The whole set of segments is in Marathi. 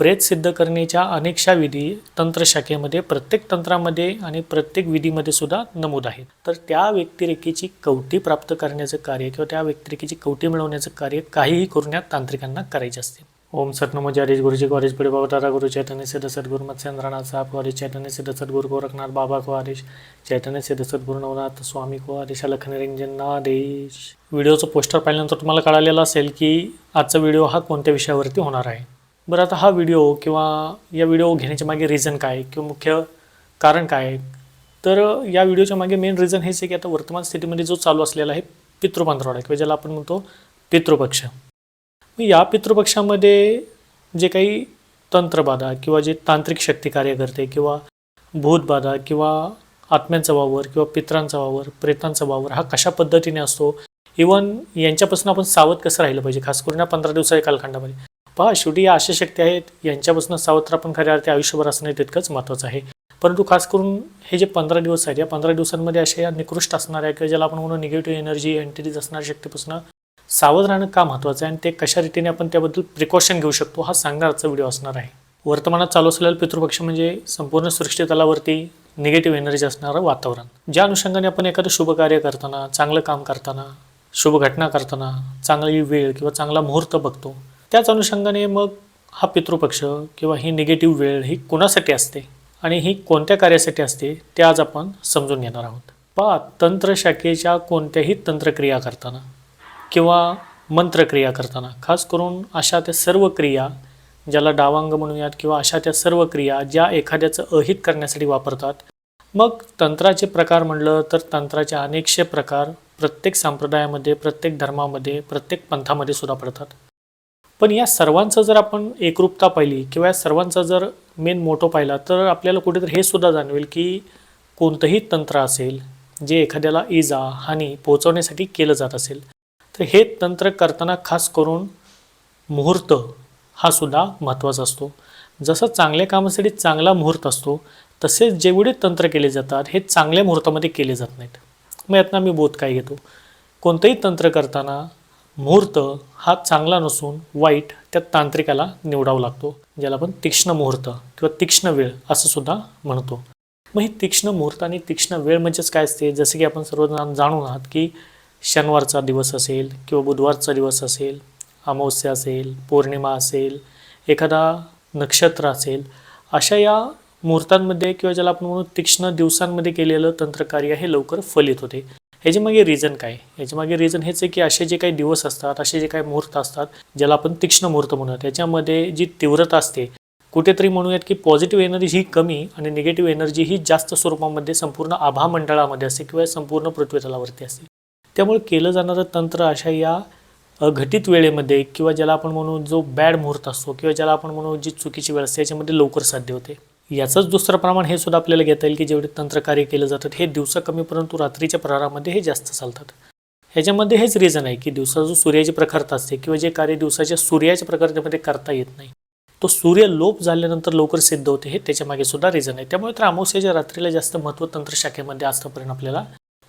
प्रेत सिद्ध करण्याच्या अनेकशा विधी तंत्रशाखेमध्ये प्रत्येक तंत्रामध्ये आणि प्रत्येक विधीमध्ये सुद्धा नमूद आहेत. तर त्या व्यक्तिरेखेची कवटी प्राप्त करण्याचं कार्य किंवा त्या व्यक्तिरेखेची कवटी मिळवण्याचं कार्य काहीही करून या तांत्रिकांना करायचे असते. ओम सत नमो गुरुजी कॉलेज पिढे बाबा दादा गुरु चैतन्य सिद्ध सद्गुरु मत्स्येंद्रनाथ साहब कॉलेज चैतन्य सिद्ध सद्गुरु गोरखनाथ बाबा को चैतन्य सिद्ध सद्गुरु नवनाथ स्वामी को हरीश लख निरंजन व्हिडिओचं पोस्टर पाहिल्यानंतर तुम्हाला कळालेलं असेल की आजचा व्हिडिओ हा कोणत्या विषयावरती होणार आहे? बरं आता हा व्हिडिओ किंवा या व्हिडिओ घेण्याच्या मागे रिझन काय किंवा मुख्य कारण काय? आहे? तर या व्हिडिओच्या मागे मेन रिझन हेच आहे की आता वर्तमान स्थितीमध्ये जो चालू असलेला आहे पितृपंधरवडा किंवा ज्याला आपण म्हणतो पितृपक्ष. मग या पितृपक्षामध्ये जे काही तंत्रबाधा किंवा जे तांत्रिक शक्ती कार्य करते किंवा भूतबाधा किंवा आत्म्यांचा वावर किंवा पित्रांचा वावर प्रेतांचा वावर हा कशा पद्धतीने असतो? इवन यांच्यापासून आपण सावध कसं राहिलं पाहिजे? खास करून या पंधरा दिवसाच्या कालखंडामध्ये. पहा शेवटी या अशा शक्ती आहेत यांच्यापासून सावत्र आपण खऱ्या अर्थी आयुष्यभर असणं तितकंच महत्त्वाचं आहे. परंतु खास करून हे जे पंधरा दिवस आहेत या पंधरा दिवसांमध्ये अशा या निकृष्ट असणाऱ्या किंवा ज्याला आपण म्हणू निगेटिव्ह एनर्जी एंटिटीज असणाऱ्या शक्तीपासून सावध राहणं का महत्त्वाचं आहे आणि ते कशा रीतीने आपण त्याबद्दल प्रिकॉशन घेऊ शकतो हा सांगणारचा व्हिडिओ असणार आहे. वर्तमानात चालू असलेला पितृपक्ष म्हणजे संपूर्ण सृष्टी तलावरती निगेटिव्ह एनर्जी असणारं वातावरण. ज्या अनुषंगाने आपण एखादं शुभ कार्य करताना चांगलं काम करताना शुभ घटना करताना चांगली वेळ किंवा चांगला मुहूर्त बघतो त्याच अनुषंगाने मग हा पितृपक्ष किंवा ही निगेटिव्ह वेळ ही कोणासाठी असते आणि ही कोणत्या कार्यासाठी असते ते आज आपण समजून घेणार आहोत. पहा तंत्रशाखेच्या कोणत्याही तंत्रक्रिया करताना किंवा मंत्रक्रिया करताना खास करून अशा त्या सर्व क्रिया ज्याला डावांग म्हणूयात किंवा अशा त्या सर्व क्रिया ज्या एखाद्याचं अहित करण्यासाठी वापरतात मग तंत्राचे प्रकार म्हणलं तर तंत्राचे अनेकशे प्रकार प्रत्येक संप्रदायामध्ये प्रत्येक धर्मामध्ये प्रत्येक पंथामध्ये सुद्धा पडतात. पण या सर्वांचं जर आपण एकरूपता पाहिली किंवा या सर्वांचा जर मेन मोठं पाहिला तर आपल्याला कुठेतरी हे सुद्धा जाणवेल की कोणतंही तंत्र असेल जे एखाद्याला इजा हानी पोहोचवण्यासाठी केलं जात असेल तर हे तंत्र करताना खास करून मुहूर्त हा सुद्धा महत्त्वाचा असतो. जसं चांगल्या कामासाठी चांगला मुहूर्त असतो तसेच जेवढे तंत्र केले जातात हे चांगल्या मुहूर्तामध्ये केले जात नाहीत. मग यातनं मी बोध काय घेतो? कोणतंही तंत्र करताना मुहूर्त हा चांगला नसून वाईट त्या तांत्रिकाला निवडावा लागतो ज्याला आपण तीक्ष्ण मुहूर्त किंवा तीक्ष्ण वेळ असं सुद्धा म्हणतो. मग ही तीक्ष्ण मुहूर्त आणि तीक्ष्ण वेळ म्हणजेच काय असते? जसं की आपण सर्वजण जाणून आहात की शनिवारचा दिवस असेल किंवा बुधवारचा दिवस असेल अमावस्या असेल पौर्णिमा असेल एखादा नक्षत्र असेल अशा या मुहूर्तांमध्ये किंवा ज्याला आपण म्हणू तीक्ष्ण दिवसांमध्ये केलेलं तंत्रकार्य हे लवकर फलित होते. ह्याच्या मागे रिझन काय? ह्याच्या मागे रिझन हेच आहे की असे जे काही दिवस असतात असे जे काही मुहूर्त असतात ज्याला आपण तीक्ष्ण मुहूर्त म्हणूया त्याच्यामध्ये जी तीव्रता असते कुठेतरी म्हणूयात की पॉझिटिव्ह एनर्जी ही कमी आणि निगेटिव्ह एनर्जी ही जास्त स्वरूपामध्ये संपूर्ण आभा मंडळामध्ये असते किंवा संपूर्ण पृथ्वीतलावरती असते. त्यामुळे केलं जाणारं तंत्र अशा या घटित वेळेमध्ये किंवा ज्याला आपण म्हणू जो बॅड मुहूर्त असतो किंवा ज्याला आपण म्हणू जी चुकीची वेळ असते याच्यामध्ये लवकर साध्य होते. याचंच दुसरं प्रमाण हे सुद्धा आपल्याला घेता येईल की जेवढे तंत्रकार्य केलं जातात हे दिवसा कमी परंतु रात्रीच्या प्रहारामध्ये हे जास्त चालतात. ह्याच्यामध्ये हेच रिझन आहे की दिवसा जो सूर्याची प्रखरता असते किंवा जे कार्य दिवसाच्या सूर्याच्या प्रखरतेमध्ये करता येत नाही तो सूर्य लोप झाल्यानंतर लवकर सिद्ध होते हे त्याच्यामागे सुद्धा रिझन आहे. त्यामुळे तर अमावस्याच्या रात्रीला जास्त महत्त्व तंत्रशाखेमध्ये आजपर्यंत आपल्याला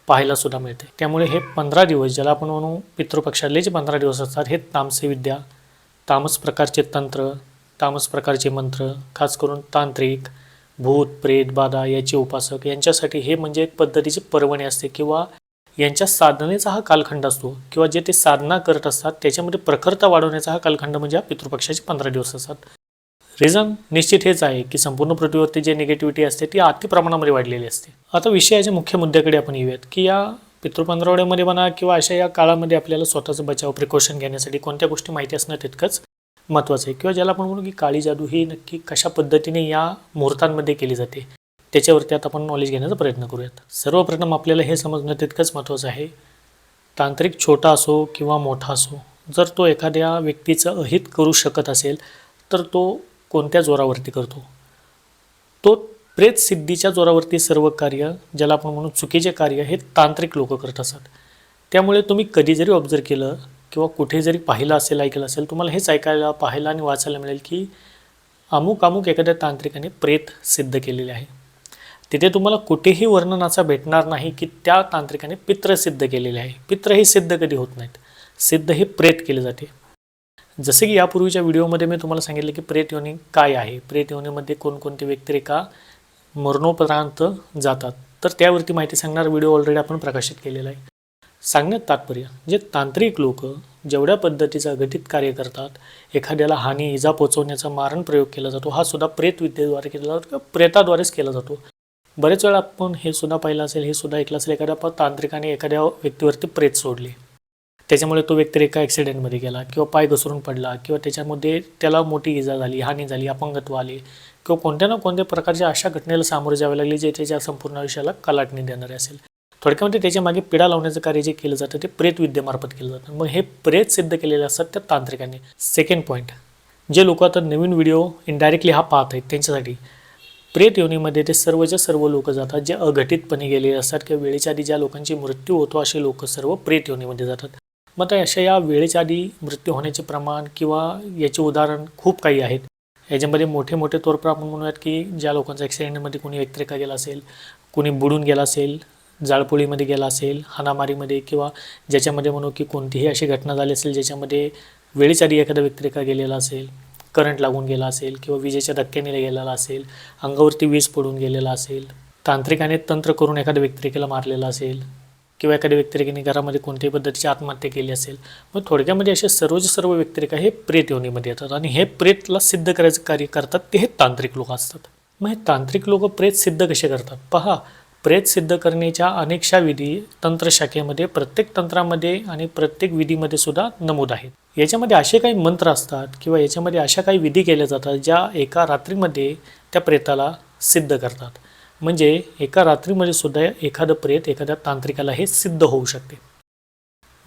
पाहायला सुद्धा मिळते. त्यामुळे हे पंधरा दिवस ज्याला आपण म्हणू पितृपक्षातले जे पंधरा दिवस असतात हे तामसी विद्या तामस प्रकारचे तंत्र तामस प्रकारचे मंत्र खास करून तांत्रिक भूत प्रेत बाधा याचे उपासक यांच्यासाठी हे म्हणजे एक पद्धतीची पर्वणी असते किंवा यांच्या साधनेचा हा कालखंड असतो किंवा जे ते साधना करत असतात त्याच्यामध्ये प्रखरता वाढवण्याचा हा कालखंड म्हणजे हा पितृपक्षाचे पंधरा दिवस असतात. रिझन निश्चित हेच आहे की संपूर्ण पृथ्वीवरती जे निगेटिव्हिटी असते ती अति प्रमाणामध्ये वाढलेली असते. आता विषयाच्या मुख्य मुद्द्याकडे आपण येऊयात की या पितृपंधरवड्यामध्ये म्हणा किंवा अशा या काळामध्ये आपल्याला स्वतःचं बचाव प्रिकॉशन घेण्यासाठी कोणत्या गोष्टी माहिती असणं तितकंच महत्त्वाचं आहे. किंवा ज्याला आपण म्हणू की काळी जादू ही नक्की कशा पद्धतीने या मुहूर्तांमध्ये केली जाते त्याच्यावरती आता आपण नॉलेज घेण्याचा प्रयत्न करूयात. सर्वप्रथम आपल्याला हे समजणं तितकंच महत्त्वाचं आहे. तांत्रिक छोटा असो किंवा मोठा असो जर तो एखाद्या व्यक्तीचं अहित करू शकत असेल तर तो कोणत्या जोरावरती करतो? तो प्रेत सिद्धीच्या जोरावरती सर्व कार्य ज्याला आपण म्हणू चुकीचे कार्य हे तांत्रिक लोक करत असतात. त्यामुळे तुम्ही कधी जरी ऑब्झर्व केलं किंवा कुठे जरी पाहिलं असेल ऐकलं असेल तुम्हाला हेच ऐकायला पाहायला आणि वाचायला मिळेल की अमुक अमुक एखाद्या तांत्रिकाने प्रेत सिद्ध केलेले आहे. तिथे तुम्हाला कुठेही वर्णनाचा भेटणार नाही की त्या तांत्रिकाने पित्र सिद्ध केलेले आहे. पित्र हे सिद्ध कधी होत नाहीत. सिद्ध हे प्रेत केले जाते. जसे की यापूर्वीच्या व्हिडिओमध्ये मी तुम्हाला सांगितलं की प्रेत योनी काय आहे? प्रेत योनीमध्ये कोणकोणते व्यक्तिरेखा मरणोपरांत जातात. तर त्यावरती माहिती सांगणारा व्हिडिओ ऑलरेडी आपण प्रकाशित केलेला आहे. सांगण्यात तात्पर्य जे तांत्रिक लोक जेवढ्या पद्धतीचं घटित कार्य करतात एखाद्याला हानी इजा पोचवण्याचा मारण प्रयोग केला जातो हा सुद्धा प्रेतविद्येद्वारे केला जातो किंवा प्रेताद्वारेच केला जातो. बरेच वेळा आपण हे सुद्धा पाहिलं असेल हे सुद्धा ऐकलं असेल एखाद्या तांत्रिकाने एखाद्या व्यक्तीवरती प्रेत सोडले. त्याच्यामुळे तो व्यक्ती एका ॲक्सिडेंटमध्ये गेला किंवा पाय घसरून पडला किंवा त्याच्यामध्ये त्याला मोठी इजा झाली हानी झाली अपंगत्व आले किंवा कोणत्या ना कोणत्या प्रकारच्या अशा घटनेला सामोरे जावे लागले जे त्याच्या संपूर्ण आयुष्याला कलाटणी देणारे असेल. थोडक्यामध्ये त्याच्यामागे पिढा लावण्याचं कार्य जे केलं जातं ते प्रेत विद्येमार्फत केलं जातं. मग हे प्रेत सिद्ध केलेले असतात त्या तांत्रिकांनी. सेकंड पॉईंट जे लोक आता नवीन व्हिडिओ इनडायरेक्टली हा पाहत आहेत त्यांच्यासाठी प्रेत योनीमध्ये ते सर्वच्या सर्व लोक जातात जे अघटितपणे गेलेले असतात किंवा वेळेच्या आधी ज्या लोकांची मृत्यू होतो असे लोक सर्व प्रेत योनीमध्ये जातात. मग तर अशा या वेळेच्या आधी मृत्यू होण्याचे प्रमाण किंवा याचे उदाहरण खूप काही आहेत. याच्यामध्ये मोठे मोठे तोरपर आपण म्हणूयात की ज्या लोकांचा ॲक्सिडेंटमध्ये कोणी व्यक्तिरेखा गेला असेल कोणी बुडून गेला असेल जाळपोळीमध्ये गेला असेल हाणामारीमध्ये किंवा ज्याच्यामध्ये म्हणू की कोणतीही अशी घटना झाली असेल ज्याच्यामध्ये वेळेच्या आधी एखादा व्यक्तिरेखा गेलेला असेल करंट लागून गेला असेल किंवा विजेच्या धक्क्याने गेलेला असेल अंगावरती वीज पडून गेलेला असेल तांत्रिकाने तंत्र करून एखाद्या व्यक्तिरेखेला मारलेला असेल किंवा एखाद्या व्यक्तिरेखेने घरामध्ये कोणत्याही पद्धतीची आत्महत्या केली असेल मग थोडक्यामध्ये असे सर्वच सर्व व्यक्तिरेखा हे प्रेत योनीमध्ये येतात आणि हे प्रेतला सिद्ध करायचं कार्य करतात ते हे तांत्रिक लोक असतात. मग हे तांत्रिक लोक प्रेत सिद्ध कसे करतात? पहा प्रेत सिद्ध करण्याच्या अनेकशा विधी तंत्रशाखेमध्ये प्रत्येक तंत्रामध्ये आणि प्रत्येक विधीमध्ये सुद्धा नमूद आहेत. याच्यामध्ये असे काही मंत्र असतात किंवा याच्यामध्ये अशा काही विधी केल्या जातात ज्या एका रात्रीमध्ये त्या प्रेताला सिद्ध करतात. म्हणजे एका रात्रीमध्ये सुद्धा एखादं प्रेत एखाद्या तांत्रिकाला हे सिद्ध होऊ शकते.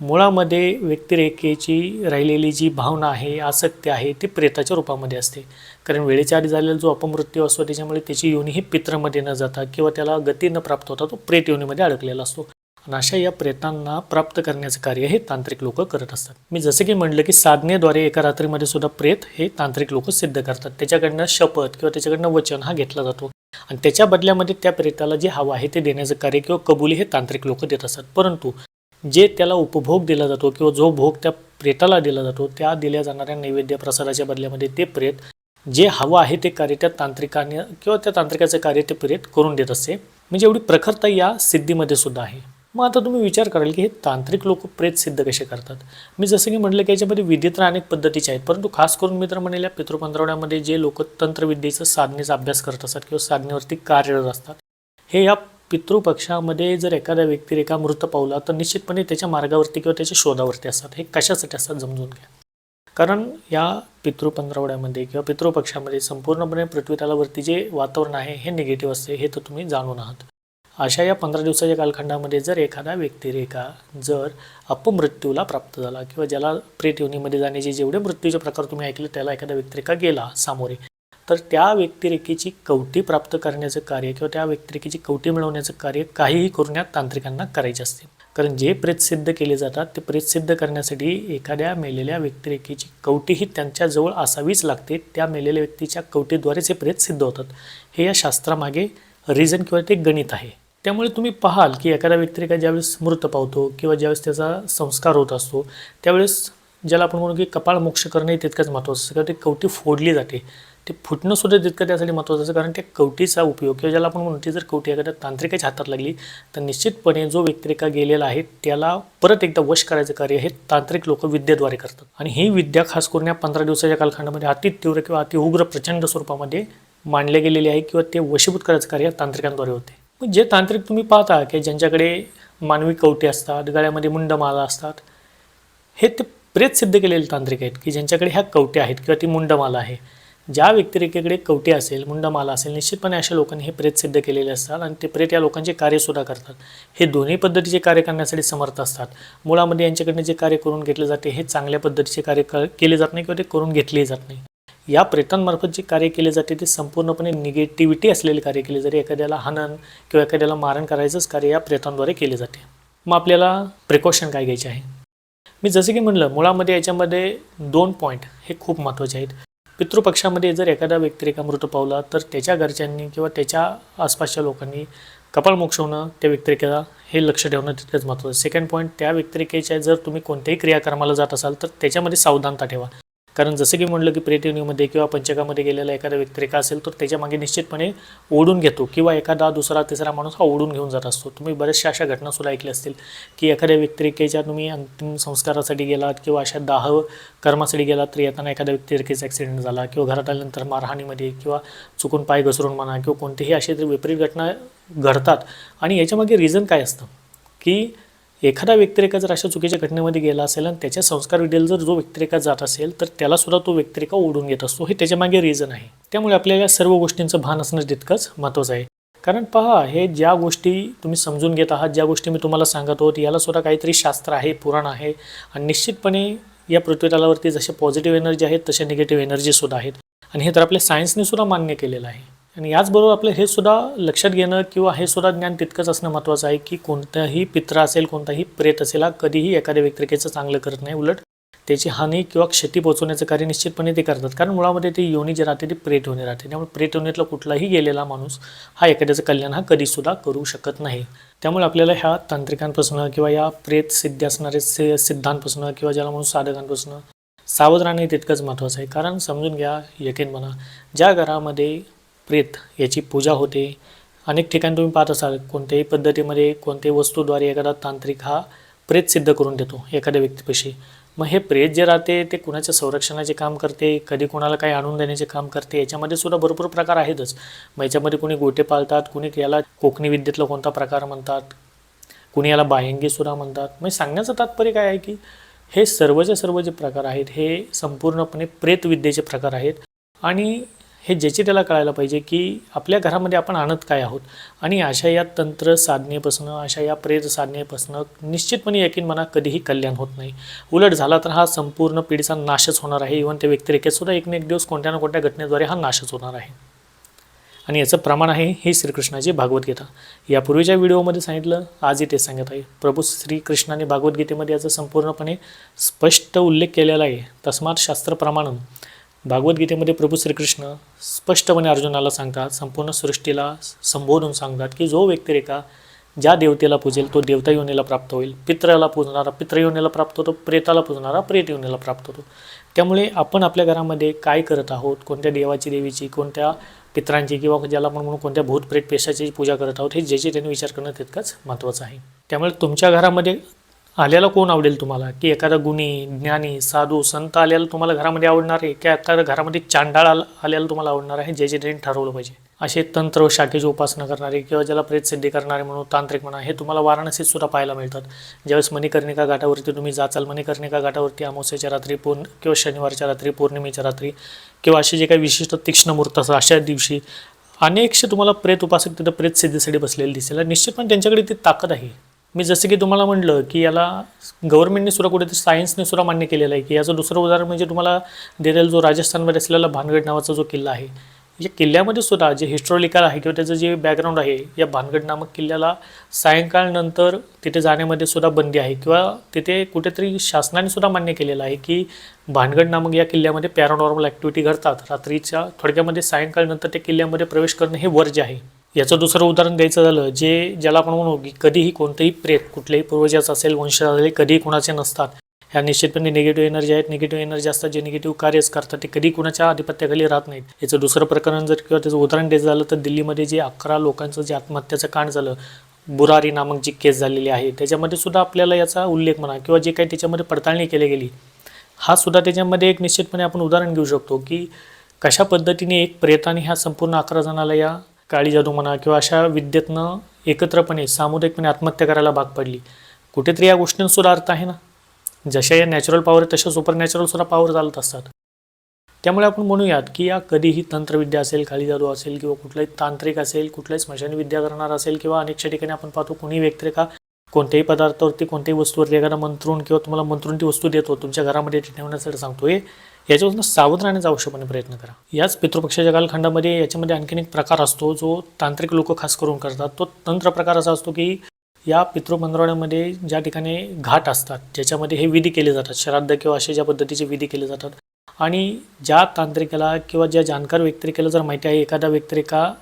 मुळामध्ये व्यक्तिरेखेची राहिलेली जी भावना आहे आसक्ती आहे ती प्रेताच्या रूपामध्ये असते. कारण वेळेच्या आधी झालेला जो अपमृत्यू असतो त्याच्यामुळे त्याची योनी ही पित्रामध्ये न जाता किंवा त्याला गती न प्राप्त होता तो प्रेत योनीमध्ये अडकलेला असतो. आणि अशा या प्रेतांना प्राप्त करण्याचं कार्य हे तांत्रिक लोक करत असतात. मी जसं की म्हटलं की साधनेद्वारे एका रात्रीमध्ये सुद्धा प्रेत हे तांत्रिक लोक सिद्ध करतात. त्याच्याकडनं शपथ किंवा त्याच्याकडनं वचन हा घेतला जातो. आणि त्याच्या बदल्यामध्ये त्या प्रेताला जे हवं आहे ते देण्याचं कार्य किंवा कबुली हे तांत्रिक लोक देत असतात. परंतु जे त्याला उपभोग दिला जातो किंवा जो भोग त्या प्रेताला दिला जातो त्या दिल्या जाणाऱ्या नैवेद्य प्रसादाच्या बदल्यामध्ये ते प्रेत जे हवं आहे ते कार्य त्या तांत्रिकाने किंवा त्या तांत्रिकाचं कार्य ते प्रेत करून देत असते. म्हणजे एवढी प्रखरता या सिद्धीमध्ये सुद्धा आहे. मग आता तुम्ही विचार कराल की हे तांत्रिक लोक प्रेत सिद्ध कसे करतात? मी जसं की म्हटलं की याच्यामध्ये विधी तर अनेक पद्धतीचे आहेत परंतु खास करून मी तर म्हणेल पितृपंधरवड्यामध्ये जे लोक तंत्रविद्येचं साधनेचा अभ्यास करत असतात किंवा साधनेवरती कार्यरत असतात हे या पितृपक्षामध्ये जर एखाद्या व्यक्तिरेखा मृत पावला तर निश्चितपणे त्याच्या मार्गावरती किंवा त्याच्या शोधावरती असतात. हे कशासाठी असतात समजून घ्या. कारण या पितृपंधरवड्यामध्ये किंवा पितृपक्षामध्ये संपूर्णपणे पृथ्वीतलावरती जे वातावरण आहे हे निगेटिव्ह असते हे तर तुम्ही जाणून आहात. अशा या पंधरा दिवसाच्या कालखंडामध्ये जर एखादा व्यक्तिरेखा जर अपमृत्यूला प्राप्त झाला किंवा ज्याला प्रेत योनीमध्ये जाण्याचे जेवढे मृत्यूचे प्रकार तुम्ही ऐकले त्याला एखादा व्यक्तिरेखा गेला सामोरे तर त्या व्यक्तिरेखेची कवटी प्राप्त करण्याचं कार्य किंवा त्या व्यक्तिरेखेची कवटी मिळवण्याचं कार्य काहीही करून या तांत्रिकांना करायचे असते. कारण जे प्रेत सिद्ध केले जातात ते प्रेत सिद्ध करण्यासाठी एखाद्या मेलेल्या व्यक्तिरेखेची कवटी ही त्यांच्याजवळ असावीच लागते. त्या मेलेल्या व्यक्तीच्या कवटीद्वारेच हे प्रेत सिद्ध होतात. हे या शास्त्रामागे रिझन किंवा ते गणित आहे. त्यामुळे तुम्ही पाहाल की एखादा व्यक्तिरेखा ज्यावेळेस मृत पावतो किंवा ज्यावेळेस त्याचा संस्कार होत असतो त्यावेळेस ज्याला आपण म्हणू की कपाळ मोक्ष करणे तितकंच महत्त्वाचं असतं किंवा ती कवटी फोडली जाते. ते फुटणं सुद्धा तितकं त्यासाठी महत्त्वाचं असतं. कारण त्या कवटीचा उपयोग किंवा ज्याला आपण म्हणतो जर कवटी एखाद्या तांत्रिकाच्या हातात लागली तर निश्चितपणे जो व्यक्तिरेखा गेलेला आहे त्याला परत एकदा वश करायचं कार्य हे तांत्रिक लोक विद्येद्वारे करतात. आणि ही विद्या खास करून या पंधरा दिवसाच्या कालखंडामध्ये अति तीव्र किंवा अति उग्र प्रचंड स्वरूपामध्ये मांडले गेलेले आहे किंवा ते वशीभूत करायचं कार्य तांत्रिकांद्वारे होते. मग जे तांत्रिक तुम्ही पाहता की ज्यांच्याकडे मानवी कवटे असतात गळ्यामध्ये मुंडमाला असतात हे ते प्रेत सिद्ध केलेले तांत्रिक आहेत की ज्यांच्याकडे ह्या कवटे आहेत किंवा ती मुंडमाला आहे. ज्या व्यक्तिरेखेकडे कवटे असेल मुंडमाला असेल निश्चितपणे अशा लोकांनी हे प्रेत सिद्ध केलेले असतात आणि ते प्रेत या लोकांचे कार्यसुद्धा करतात. हे दोन्ही पद्धतीचे कार्य करण्यासाठी समर्थ असतात. मुळामध्ये यांच्याकडनं जे कार्य करून घेतले जाते हे चांगल्या पद्धतीचे कार्य क केले जात नाही किंवा ते करून घेतले जात नाही. या प्रेतांमार्फत जे कार्य केले जाते ते संपूर्णपणे निगेटिव्हिटी असलेले कार्य केले जाते. एखाद्याला हनन किंवा एखाद्याला मारण करायचंच कार्य या प्रेतांद्वारे केले जाते. मग आपल्याला प्रिकॉशन काय घ्यायचे आहे? मी जसं की म्हणलं मुळामध्ये याच्यामध्ये दोन पॉईंट हे खूप महत्त्वाचे आहेत. पितृपक्षामध्ये जर एखादा व्यक्तिरेखा मृत पावला तर त्याच्या घरच्यांनी किंवा त्याच्या आसपासच्या लोकांनी कपाळ मोक्ष होणं त्या व्यक्तिरेखेला हे लक्ष ठेवणं तितकंच महत्त्वाचं. सेकंड पॉईंट त्या व्यक्तिरेखेच्या जर तुम्ही कोणत्याही क्रियाक्रमाला जात असाल तर त्याच्यामध्ये सावधानता ठेवा. कारण जसं की म्हणलं की प्रेतयोनीमध्ये किंवा पंचकामध्ये गेलेला एखादा व्यक्तिरेखा असेल तर त्याच्यामागे निश्चितपणे ओढून घेतो किंवा एखादा दुसरा तिसरा माणूस हा ओढून घेऊन जात असतो. तुम्ही बऱ्याचशा अशा घटनासुद्धा ऐकल्या असतील की एखाद्या व्यक्तिरेखेच्या तुम्ही अंतिम संस्कारासाठी गेलात किंवा अशा दाह कर्मासाठी गेलात तर येताना एखाद्या व्यक्तिरेखेचा ॲक्सिडेंट झाला किंवा घरात आल्यानंतर मारहाणीमध्ये किंवा चुकून पाय घसरून म्हणा किंवा कोणतीही अशी तरी विपरीत घटना घडतात. आणि याच्यामागे रिझन काय असतं? की एखादा व्यक्तिरेखा जर अशा चुकीच्या घटनेमध्ये गेला असेल आणि त्याच्या संस्कार विडेल जर जो व्यक्तिरेखा जात असेल तर त्यालासुद्धा तो व्यक्तिरेखा ओढून घेत असतो. हे त्याच्यामागे रिझन आहे. त्यामुळे आपल्याला या सर्व गोष्टींचं भान असणं तितकंच महत्त्वाचं आहे. कारण पहा हे ज्या गोष्टी तुम्ही समजून घेत आहात ज्या गोष्टी मी तुम्हाला सांगत आहोत यालासुद्धा काहीतरी शास्त्र आहे पुराण आहे. आणि निश्चितपणे या पृथ्वीतलावरती जसे पॉझिटिव्ह एनर्जी आहेत तसे निगेटिव्ह एनर्जीसुद्धा आहेत. आणि हे तर आपल्या सायन्सने सुद्धा मान्य केलेलं आहे. आणि याचबरोबर आपलं हे सुद्धा लक्षात घेणं किंवा हे सुद्धा ज्ञान तितकंच असणं महत्त्वाचं आहे की कोणताही पित्र असेल कोणताही प्रेत असेल हा कधीही एखाद्या व्यक्तिरेखेचं चांगलं करत नाही. उलट त्याची हानी किंवा क्षती पोहोचवण्याचं कार्य निश्चितपणे ते करतात. कारण मुळामध्ये ते योनी जे राहते ते प्रेत होणे राहते. त्यामुळे प्रेत योनीतला कुठलाही गेलेला माणूस हा एखाद्याचं कल्याण हा कधीसुद्धा करू शकत नाही. त्यामुळे आपल्याला ह्या तांत्रिकांपासून किंवा या प्रेत सिद्धी असणारे सिद्धांपासून किंवा ज्याला म्हणून साधकांपासून सावध राहणे तितकंच महत्त्वाचं आहे. कारण समजून घ्या यकीन म्हणा ज्या घरामध्ये प्रेत याची पूजा होते. अनेक ठिकाणी तुम्ही पाहत असाल कोणत्याही पद्धतीमध्ये कोणत्याही वस्तूद्वारे एखादा तांत्रिक हा प्रेत सिद्ध करून देतो एखाद्या व्यक्तीपाशी. मग हे प्रेत जे राहते ते कुणाच्या संरक्षणाचे काम करते? कधी कोणाला काही आणून देण्याचे काम करते? याच्यामध्ये सुद्धा भरपूर प्रकार आहेतच. मग याच्यामध्ये कुणी गोटे पाळतात कुणी याला कोकणी विद्येतला कोणता प्रकार म्हणतात कुणी याला बायंगी सुद्धा म्हणतात. मग सांगण्याचं तात्पर्य काय आहे की हे सर्वचे सर्व जे प्रकार आहेत हे संपूर्णपणे प्रेतविद्येचे प्रकार आहेत. आणि हे ज्याचे त्याला कळायला पाहिजे की आपल्या घरामध्ये आपण आणत काय आहोत? आणि अशा या तंत्र साधनेपासून अशा या प्रेर साधनेपासून निश्चितपणे यकीन मना कधीही कल्याण होत नाही. उलट झाला तर हा संपूर्ण पिढीचा नाशच होणार आहे. इव्हन त्या व्यक्तिरेखेत सुद्धा एक ना एक दिवस कोणत्या ना कोणत्या घटनेद्वारे हा नाशच होणार आहे. आणि याचं प्रमाण आहे ही श्रीकृष्णाची भागवद्गीता यापूर्वीच्या व्हिडिओमध्ये सांगितलं आजही तेच सांगत आहे. प्रभू श्रीकृष्णाने भागवद्गीतेमध्ये याचा संपूर्णपणे स्पष्ट उल्लेख केलेला आहे. तस्मात शास्त्रप्रमाण भागवद्गीतेमध्ये प्रभू श्रीकृष्ण स्पष्टपणे अर्जुनाला सांगतात संपूर्ण सृष्टीला संबोधून सांगतात की जो व्यक्तिरेखा ज्या देवतेला पूजेल तो देवता योनीला प्राप्त होईल. पित्राला पूजणारा पित्र योनीला प्राप्त होतो प्रेताला पूजणारा प्रेत योनीला प्राप्त होतो. त्यामुळे आपण आपल्या घरामध्ये काय करत आहोत कोणत्या देवाची देवीची कोणत्या पित्रांची किंवा ज्याला आपण म्हणून कोणत्या भूतप्रेत पेशाची पूजा करत आहोत हे ज्याचे त्यांनी विचार करणं तितकंच महत्त्वाचं आहे. त्यामुळे तुमच्या घरामध्ये आल्याला कोण आवडेल तुम्हाला? की एखादा गुणी ज्ञानी साधू संत आल्याला तुम्हाला घरामध्ये आवडणार आहे? की एखादा घरामध्ये चांडाळ आल्याला तुम्हाला आवडणार आहे? जे जे त्यांनी ठरवलं पाहिजे. असे तंत्र व शाखेची उपासना करणारे किंवा ज्याला प्रेतसिद्धी करणारे म्हणून तांत्रिक म्हणा हे तुम्हाला वाराणसीत सुद्धा पाहायला मिळतात. ज्यावेळेस मणिकर्णिका घाटावरती तुम्ही जाचाल मणिकर्णिका घाटावरती अमावस्याच्या रात्री पूर्ण किंवा शनिवारच्या रात्री पौर्णिमेच्या रात्री किंवा असे जे काही विशिष्ट तीक्ष्ण मूर्त असतात अशा दिवशी अनेकशे तुम्हाला प्रेत उपासक तिथं प्रेत सिद्धीसाठी बसलेले दिसेल. निश्चितपणे त्यांच्याकडे ती ताकद आहे. मी जसं की तुम्हाला म्हटलं की याला गव्हर्नमेंटने सुद्धा कुठेतरी सायन्सने सुद्धा मान्य केलेलं आहे की याचं दुसरं उदाहरण म्हणजे तुम्हाला देलेला जो राजस्थानमध्ये असलेला भानगड नावाचा जो किल्ला आहे या किल्ल्यामध्ये सुद्धा जे हिस्टॉरिकल आहे किंवा त्याचं जे बॅकग्राऊंड आहे या भानगड नामक किल्ल्याला सायंकाळनंतर तिथे जाण्यामध्ये सुद्धा बंदी आहे किंवा तिथे कुठेतरी शासनाने सुद्धा मान्य केलेलं आहे की भानगड नामक या किल्ल्यामध्ये पॅरानॉर्मल ॲक्टिव्हिटी घडतात. रात्रीच्या थोडक्यामध्ये सायंकाळनंतर त्या किल्ल्यामध्ये प्रवेश करणं हे वर्ज्य आहे. याचं दुसरं उदाहरण द्यायचं झालं जे ज्याला आपण म्हणू की कधीही कोणतंही प्रेत कुठल्याही पूर्वजाचं असेल वंशज असेल कधीही कुणाचे नसतात. ह्या निश्चितपणे निगेटिव्ह एनर्जी आहेत. निगेटिव्ह एनर्जी असतात जे निगेटिव्ह कार्यच करतात. ते कधी कुणाच्या आधिपत्याखाली राहत नाहीत. याचं दुसरं प्रकरण जर किंवा त्याचं उदाहरण द्यायचं झालं तर दिल्लीमध्ये जे अकरा लोकांचं जे आत्महत्याचं कांड झालं बुरारी नामक जी केस झालेली आहे त्याच्यामध्ये सुद्धा आपल्याला याचा उल्लेख म्हणा किंवा जे काही त्याच्यामध्ये पडताळणी केली गेली हा सुद्धा त्याच्यामध्ये एक निश्चितपणे आपण उदाहरण घेऊ शकतो की कशा पद्धतीने एक प्रेताने ह्या संपूर्ण अकरा जणाला या काळी जादू म्हणा किंवा अशा विद्येतनं एकत्रपणे सामुदायिकपणे आत्महत्या करायला भाग पडली. कुठेतरी या गोष्टींसुद्धा अर्थ आहे ना? जशा या नॅचरल पॉवर आहेत तशा सुपर नॅचरल सुद्धा पॉवर चालत असतात. त्यामुळे आपण म्हणूयात की या कधीही तंत्रविद्या असेल काळी जादू असेल किंवा कुठलाही तांत्रिक असेल कुठलाही स्मशानी विद्या करणार असेल किंवा अनेकशा ठिकाणी आपण पाहतो कुणी व्यक्तिरेखा कोणत्याही पदार्थावरती कोणत्याही वस्तूवरती एखादा मंत्रून किंवा तुम्हाला मंत्रून ती वस्तू देतो तुमच्या घरामध्ये ठेवण्यासाठी सांगतो हे याच्यापासून सावध राहण्याचा आवश्यकपणे प्रयत्न करा. याच पितृपक्षाच्या कालखंडामध्ये याच्यामध्ये आणखीन एक प्रकार असतो जो तांत्रिक लोक खास करून करतात. तो तंत्र प्रकार असा असतो की या पितृपंधरवड्यामध्ये ज्या ठिकाणी घाट असतात ज्याच्यामध्ये हे विधी केले जातात श्राद्ध किंवा असे ज्या पद्धतीचे विधी केले जातात. आणि ज्या तांत्रिकाला किंवा ज्या जाणकार व्यक्तिरेखेला जर माहिती आहे एखादा व्यक्तिरेखा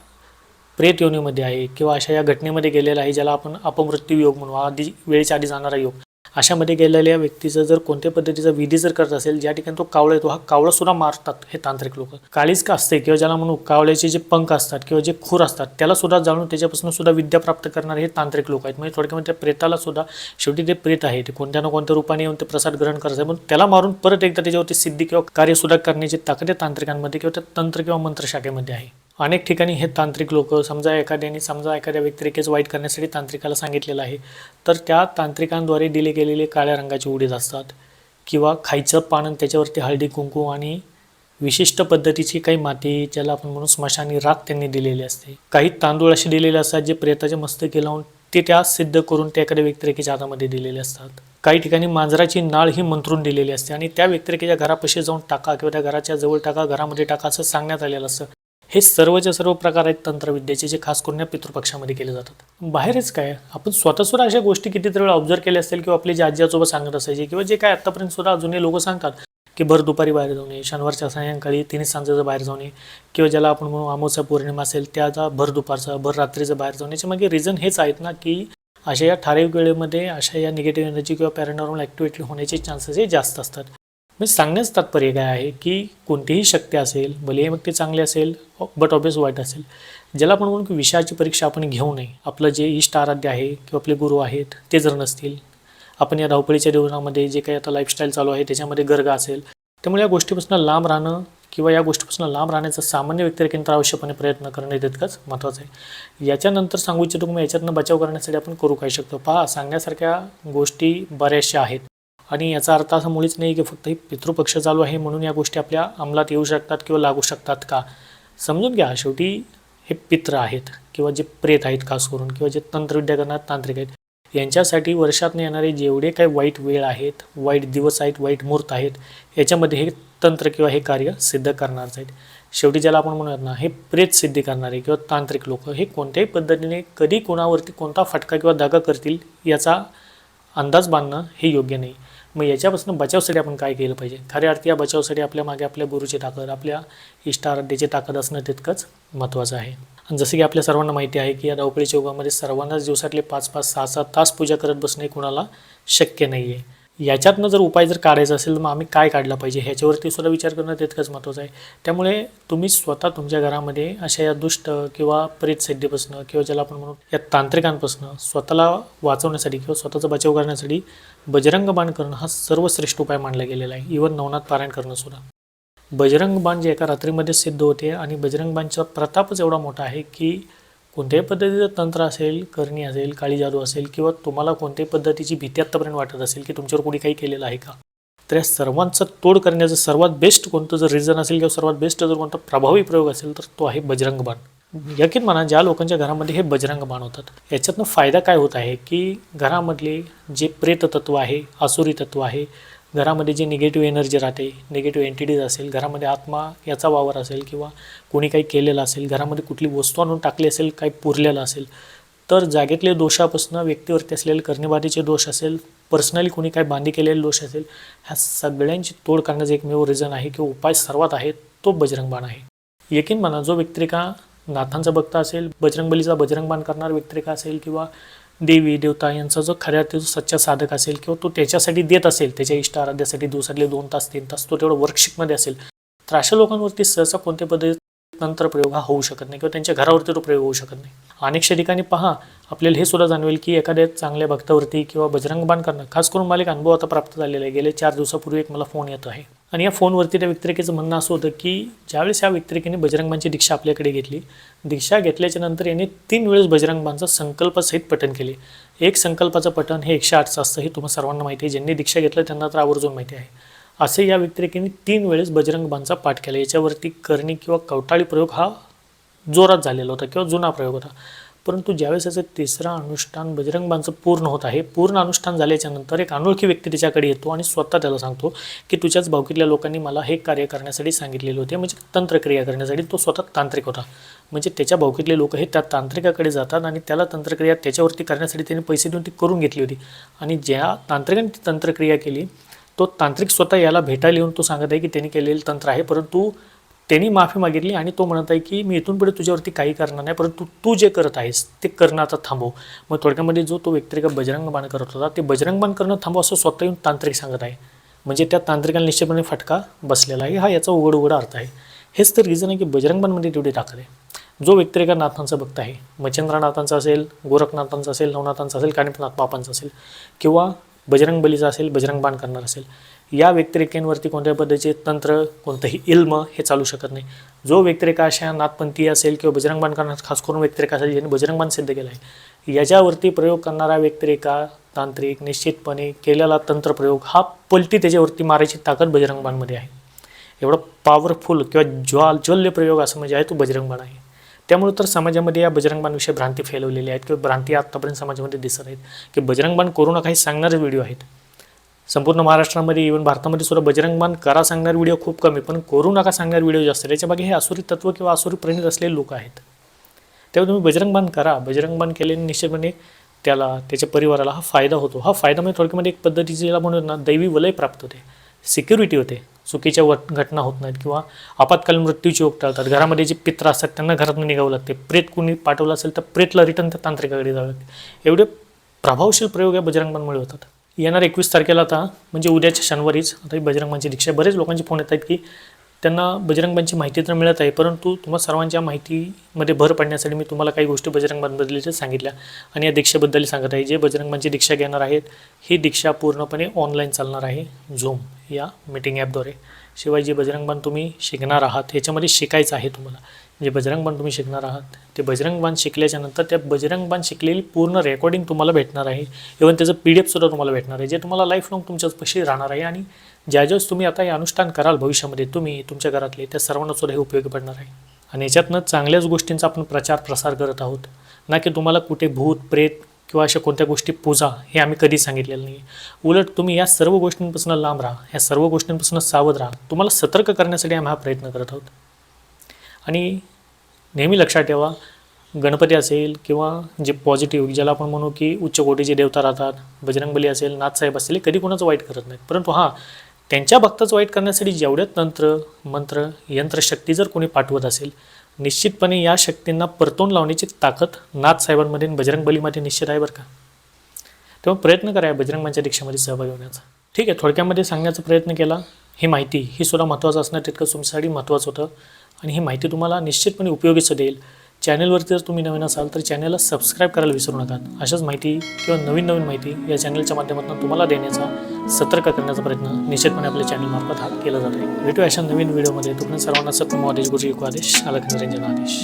प्रेत योनीमध्ये आहे किंवा अशा या घटनेमध्ये गेलेला आहे ज्याला आपण अपमृत्यू योग म्हणू आधी वेळेच्या आधी जाणारा योग. अशामध्ये गेलेल्या व्यक्तीचं जर कोणत्या पद्धतीचा विधी जर करत असेल ज्या ठिकाणी तो कावळा येतो हा कावळा सुद्धा मारतात हे तांत्रिक लोक. काळीच का असते किंवा ज्याला म्हणू कावळ्याचे जे पंख असतात किंवा जे खूर असतात त्याला सुद्धा जाणून त्याच्यापासून सुद्धा विद्या प्राप्त करणारे हे तांत्रिक लोक आहेत. म्हणजे थोडक्यामध्ये त्या प्रेताला सुद्धा शेवटी ते प्रेत आहे. ते कोणत्या ना कोणत्या रूपाने येऊन ते प्रसाद ग्रहण करत आहे पण त्याला मारून परत एकदा त्याच्यावरती सिद्धी किंवा कार्य सुद्धा करण्याची ताकद या तांत्रिकांमध्ये किंवा त्या तंत्र किंवा मंत्रशाखेमध्ये आहे. अनेक ठिकाणी हे तांत्रिक लोक समजा एखाद्याने समजा एखाद्या व्यक्तिरेखेच वाईट करण्यासाठी तांत्रिकाला सांगितलेलं आहे तर त्या तांत्रिकांद्वारे दिले गेलेले काळ्या रंगाचे उडीद असतात किंवा खायचं पान त्याच्यावरती हळदी कुंकू आणि विशिष्ट पद्धतीची काही माती ज्याला आपण म्हणून स्मशानी राख त्यांनी दिलेली असते. काही तांदूळ असे दिलेले असतात जे प्रेताच्या मस्तकी लावून ते त्या सिद्ध करून त्या एखाद्या व्यक्तिरेखेच्या हातामध्ये दिलेले असतात. काही ठिकाणी मांजराची नाळ ही मंत्रून दिलेली असते आणि त्या व्यक्तिरेखेच्या घरापाशी जाऊन टाका किंवा त्या घराच्या जवळ टाका घरामध्ये टाका असं सांगण्यात आलेलं असतं. हे सर्वच्या सर्व प्रकार आहेत तंत्रविद्येचे जे खास करून या पितृपक्षामध्ये केले जातात. बाहेरच काय आपण स्वतः सुद्धा अशा गोष्टी कितीतरी वेळा ऑब्झर्व केल्या असतील किंवा आपले जे आजी आजोबा सांगत असायचे किंवा जे काय आत्तापर्यंत सुद्धा जुने लोक सांगतात की भर दुपारी बाहेर जाऊ नये शनिवारच्या सायंकाळी तिन्ही सांजेचं बाहेर जाऊ नये किंवा ज्याला आपण म्हणू अमावस्या पौर्णिमा असेल त्याचा भर दुपारचा भर रात्रीचं बाहेर जाऊ नये. मागे रिझन हेच आहेत ना की अशा या ठराविक वेळेमध्ये अशा या निगेटिव्ह एनर्जी किंवा पॅरानॉर्मल ॲक्टिव्हिटी होण्याचे चान्सेस हे जास्त असतात. म्हणजे सांगण्याचं तात्पर्य काय आहे की कोणतीही शक्ती असेल भले मग ते चांगले असेल बट ऑबियस वाईट असेल ज्याला आपण म्हणून की विषयाची परीक्षा आपण घेऊ नये आपलं जे इष्ट आराध्य आहे किंवा आपले गुरु आहेत ते जर नसतील आपण या धावपळीच्या जीवनामध्ये जे काही आता लाईफस्टाईल चालू आहे त्याच्यामध्ये गर्ग असेल त्यामुळे या गोष्टीपासून लांब राहणं किंवा या गोष्टीपासून लांब राहण्याचा सामान्य व्यक्तिरेखेंत आवश्यकपणे प्रयत्न करणं तितकंच महत्त्वाचं आहे. याच्यानंतर सांगू इच्छितो मग याच्यातनं बचाव करण्यासाठी आपण करू काय शकतो? पहा सांगण्यासारख्या गोष्टी बऱ्याचशा आहेत. आणि याचा अर्थ असा मुळीच नाही की फक्त ही पितृपक्ष चालू आहे म्हणून या गोष्टी आपल्या अंमलात येऊ शकतात किंवा लागू शकतात का? समजून घ्या शेवटी हे पित्र आहेत किंवा जे प्रेत आहेत खास करून किंवा जे तंत्रविद्या करणारे तांत्रिक आहेत यांच्यासाठी वर्षातून येणारे जेवढे काही वाईट वेळ आहेत वाईट दिवस आहेत वाईट मुहूर्त आहेत याच्यामध्ये हे तंत्र किंवा हे कार्य सिद्ध करणारच आहेत. शेवटी ज्याला आपण म्हणूयात ना हे प्रेत सिद्धी करणारे किंवा तांत्रिक लोक हे कोणत्याही पद्धतीने कधी कोणावरती कोणता फटका किंवा दागा करतील याचा अंदाज बांधणं हे योग्य नाही. मग याच्यापासून बचावसाठी आपण काय केलं पाहिजे? खऱ्या अर्थी या बचावसाठी आपल्या मागे आपल्या गुरुची ताकद आपल्या इष्टाराध्याची ताकद असणं तितकंच महत्त्वाचं आहे. आणि जसं की आपल्या सर्वांना माहिती आहे की या धावपळीच्या युगामध्ये सर्वांनाच दिवसातले पाच पाच सहा सहा तास पूजा करत बसणे कुणाला शक्य नाही आहे याच्यातनं जर उपाय जर काढायचा असेल तर मग आम्ही काय काढला पाहिजे? ह्याच्यावरती सुद्धा विचार करणं तितकंच महत्त्वाचं आहे. त्यामुळे तुम्ही स्वतः तुमच्या घरामध्ये अशा या दुष्ट किंवा प्रेत सिद्धीपासून किंवा ज्याला आपण म्हणू या तांत्रिकांपासून स्वतःला वाचवण्यासाठी किंवा स्वतःचा बचाव करण्यासाठी बजरंग बाण करणं हा सर्वश्रेष्ठ उपाय मानला गेलेला आहे. इवन नवनाथ पारायण करणं सुद्धा. बजरंग बाण जे एका रात्रीमध्ये सिद्ध होते आणि बजरंग बाणचा प्रतापच एवढा मोठा आहे की कोणत्याही पद्धतीचं तंत्र असेल करणी असेल काळी जादू असेल किंवा तुम्हाला कोणत्याही पद्धतीची भीती आत्तापर्यंत वाटत असेल की तुमच्यावर कोणी काही केलेलं आहे का तर या सर्वांचं तोड करण्याचं सर्वात बेस्ट कोणतं जर रिझन असेल किंवा सर्वात बेस्ट जर कोणता प्रभावी प्रयोग असेल तर तो आहे बजरंग बाण यकीन म्हणा ज्या लोकांच्या घरामध्ये हे बजरंग बाण होतात याच्यातनं फायदा काय होत आहे की घरामधले जे प्रेत तत्व आहे आसुरी तत्व आहे घरामध्ये जी निगेटिव्ह एनर्जी राहते निगेटिव्ह एंटिटीज असेल घरामध्ये आत्मा याचा वावर असेल किंवा कोणी काही केलेलं असेल घरामध्ये कुठली वस्तू आणून टाकली असेल काही पुरलेलं असेल तर जागेतले दोषापासून व्यक्तीवरती असलेले करणेबाधीचे दोष असेल पर्सनली कोणी काही बांधी केलेले दोष असेल ह्या सगळ्यांची तोड करण्याचं एकमेव रिझन आहे किंवा उपाय सर्वात आहे तो बजरंगबाण आहे. यकीन म्हणा जो व्यक्तिरेखा नाथांचा भक्त असेल बजरंगबलीचा बजरंगबाण करणारा करणार व्यक्तिरेखा असेल किंवा देवी देवता यांचा जो खऱ्या अर्थी जो सच्चा साधक असेल किंवा तो त्याच्यासाठी देत असेल त्याच्या इष्ट आराध्यासाठी दिवसातले दोन तास तीन तास तो तेवढा वर्कशिपमध्ये असेल तर अशा लोकांवरती सहसा कोणत्या पद्धती नंतर प्रयोग हा होऊ शकत नाही किंवा त्यांच्या घरावरती तो प्रयोग होऊ शकत नाही. अनेकशा ठिकाणी पहा आपल्याला हे सुद्धा जाणवेल की एखाद्या चांगल्या भक्तावरती किंवा बजरंग बाण करणं खास करून मला एक अनुभव आता प्राप्त झालेला आहे. गेले चार दिवसापूर्वी एक मला फोन येतो आहे. आणि या फोनवरती त्या व्यक्तिरेखेचं म्हणणं असं होतं की ज्यावेळेस या व्यक्तिरेखेने बजरंगबांची दीक्षा आपल्याकडे घेतली दीक्षा घेतल्याच्या नंतर याने तीन वेळेस बजरंगबांचं संकल्पसहित पठण केले. एक संकल्पाचं पठण हे एकशे आठचं असतं हे तुम्हाला सर्वांना माहिती आहे. ज्यांनी दीक्षा घेतलं त्यांना तर आवर्जून माहिती आहे. असे या व्यक्तिरेखेने तीन वेळेस बजरंगबांचा पाठ केला. याच्यावरती करणी किंवा कवटाळी प्रयोग हा जोरात झालेला होता किंवा जुना प्रयोग होता. परंतु ज्यावेळेस याचं तिसरा अनुष्ठान बजरंगबांचं पूर्ण होत आहे पूर्ण अनुष्ठान झाल्याच्यानंतर एक अनोळखी व्यक्ती त्याच्याकडे येतो आणि स्वतः त्याला सांगतो की तुझ्याच भावकीतल्या लोकांनी मला हे कार्य करण्यासाठी सांगितलेले होते म्हणजे तंत्रक्रिया करण्यासाठी. तो स्वतः तांत्रिक होता. म्हणजे त्याच्या भावकीतले लोक हे त्या तांत्रिकाकडे जातात आणि त्याला तंत्रक्रिया त्याच्यावरती करण्यासाठी त्यांनी पैसे देऊन ती करून घेतली होती. आणि ज्या तांत्रिकाने ती तंत्रक्रिया केली तो तांत्रिक स्वतः याला भेटायला येऊन तो सांगत आहे की त्यांनी केलेलं तंत्र आहे परंतु त्यांनी माफी मागितली आणि तो म्हणत आहे की मी इथून पुढे तुझ्यावरती काही करणार नाही परंतु तू जे करत आहेस ते करणं आता थांबव. मग थोडक्यामध्ये जो तो व्यक्तिरेखा बजरंगबाण करत होता ते बजरंगबाण करणं थांबव असं स्वतः येऊन तांत्रिक सांगत आहे. म्हणजे त्या तांत्रिकाला निश्चितपणे फटका बसलेला आहे. हा याचा उघड उघड अर्थ आहे. हेच तर रिझन आहे की बजरंगबाणमध्ये तेवढी ताकद आहे. जो व्यक्तिरेखा नाथांचा भक्त आहे मच्छिंद्रनाथांचा असेल गोरखनाथांचा असेल नवनाथांचा असेल कानिपनाथ बापांचा असेल किंवा बजरंग बलीचा असेल बजरंग बाण करणार असेल या व्यक्तिरेखेंवरती कोणत्या पद्धतीचे तंत्र कोणतंही इल्म हे चालू शकत नाही. जो व्यक्तिरेखा अशा नाथपंथी असेल किंवा बजरंग बाण करणार खास करून व्यक्तिरेखा असेल ज्यांनी बजरंग बाण सिद्ध केला आहे याच्यावरती प्रयोग करणारा व्यक्तिरेखा तांत्रिक निश्चितपणे केलेला तंत्रप्रयोग हा पलटी त्याच्यावरती मारायची ताकद बजरंग बाणमध्ये आहे. एवढा पॉवरफुल किंवा ज्वाल ज्वल्य प्रयोग असं म्हणजे आहे तो बजरंग बाण आहे. त्यामुळे तर समाजामध्ये या बजरंगबाणविषयी भ्रांती फैलवलेली आहेत किंवा भ्रांती आत्तापर्यंत समाजामध्ये दिसत आहेत की बजरंगबाण करू नका हे सांगणारे व्हिडिओ आहेत. संपूर्ण महाराष्ट्रामध्ये इव्हन भारतामध्ये सुद्धा बजरंगबाण करा सांगणारे व्हिडिओ खूप कमी पण करू नका सांगणारे व्हिडिओ जास्त त्याच्यामागे याच्या मागे हे आसुरी तत्व किंवा आसुरी प्रणित असलेले लोक आहेत. तेव्हा तुम्ही बजरंगबाण करा. बजरंगबाण केल्याने निश्चितपणे त्याला त्याच्या परिवाराला हा फायदा होतो. हा फायदा म्हणजे थोडक्यामध्ये एक पद्धतीची ज्याला म्हणून ना दैवी वलय प्राप्त होते. सिक्युरिटी होते. चुकीच्या घटना होत नाहीत किंवा आपत्कालीन मृत्यूची ओघ टाळतात. घरामध्ये जे पित्र असतात त्यांना घरातून निघावं लागते. प्रेत कुणी पाठवलं असेल तर प्रेतला रिटर्न त्या तांत्रिकाकडे जावं लागते. एवढे प्रभावशील प्रयोग या बजरंगबांमुळे होतात. येणार एकवीस तारखेला आता म्हणजे उद्याच्या शनिवारीच आता ही दीक्षा बरेच लोकांचे फोन येत आहेत की त्यांना बजरंगबाणची माहिती तर मिळत आहे परंतु तुम्हा सर्वांच्या माहितीमध्ये भर पडण्यासाठी मी तुम्हाला काही गोष्टी बजरंगबांबद्दलच्या सांगितल्या आणि या दीक्षेबद्दल सांगत आहे. जे बजरंगबांची दीक्षा घेणार आहेत ही दीक्षा पूर्णपणे ऑनलाईन चालणार आहे झूम या मीटिंग ॲपद्वारे शिवाय जे बजरंगबाण तुम्ही शिकणार आहात याच्यामध्ये शिकायचं आहे तुम्हाला. जे बजरंगबाण तुम्ही शिकणार आहात ते बजरंगबाण शिकल्याच्या नंतर त्या बजरंगबाण शिकलेली पूर्ण रेकॉर्डिंग तुम्हाला भेटणार आहे. इव्हन त्याचं पी डी एफसुद्धा तुम्हाला भेटणार आहे जे तुम्हाला लाईफ लाँग तुमच्यापाशी राहणार आहे आणि ज्या ज्यावेळेस तुम्ही आता हे अनुष्ठान कराल भविष्यामध्ये तुम्ही तुमच्या घरातले त्या सर्वांना सुद्धा हे उपयोगी पडणार आहे. आणि याच्यातनं चांगल्याच गोष्टींचा आपण प्रचार प्रसार करत आहोत. ना की तुम्हाला कुठे भूत प्रेत किंवा अशा कोणत्या गोष्टी पूजा हे आम्ही कधी सांगितलेलं नाही उलट तुम्ही या सर्व गोष्टींपासून लांब राहा या सर्व गोष्टींपासून सावध राहा. तुम्हाला सतर्क करण्यासाठी आम्ही हा प्रयत्न करत आहोत. आणि नेहमी लक्षात ठेवा गणपती असेल किंवा जे पॉझिटिव्ह ज्याला आपण म्हणू की उच्च कोटीचे देवता राहतात बजरंगबली असेल नाथसाहेब असेल कधी कोणाचं वाईट करत नाहीत. परंतु हां त्यांच्या भक्तच वाईट करण्यासाठी जेवढे तंत्र मंत्र यंत्रशक्ती जर कोणी पाठवत असेल निश्चितपणे या शक्तींना परतून लावण्याची ताकद नाथसाहेबांमध्ये बजरंग बजरंगबलीमध्ये निश्चित आहे बरं का? तेव्हा प्रयत्न करा या बजरंगबांच्या दीक्षेमध्ये सहभागी होण्याचा. ठीक आहे थोडक्यामध्ये सांगण्याचा प्रयत्न केला. ही माहिती ही सुद्धा महत्त्वाचं असणं तितकं तुमच्यासाठी महत्त्वाचं होतं. आणि ही माहिती तुम्हाला निश्चितपणे उपयोगीचं देईल. चॅनलवरती जर तुम्ही नवीन असाल तर चॅनलला सबस्क्राईब करायला विसरू नका. अशाच माहिती किंवा नवीन नवीन माहिती या चॅनलच्या माध्यमातून तुम्हाला देण्याचा सतर्क करण्याचा प्रयत्न निश्चितपणे आपल्या चॅनलमार्फत हा केला जातो. आहे भेटू अशा नवीन व्हिडिओमध्ये. तुम्ही सर्वांना सत्य आदेश गुरु एक आदेश अलख आदेश.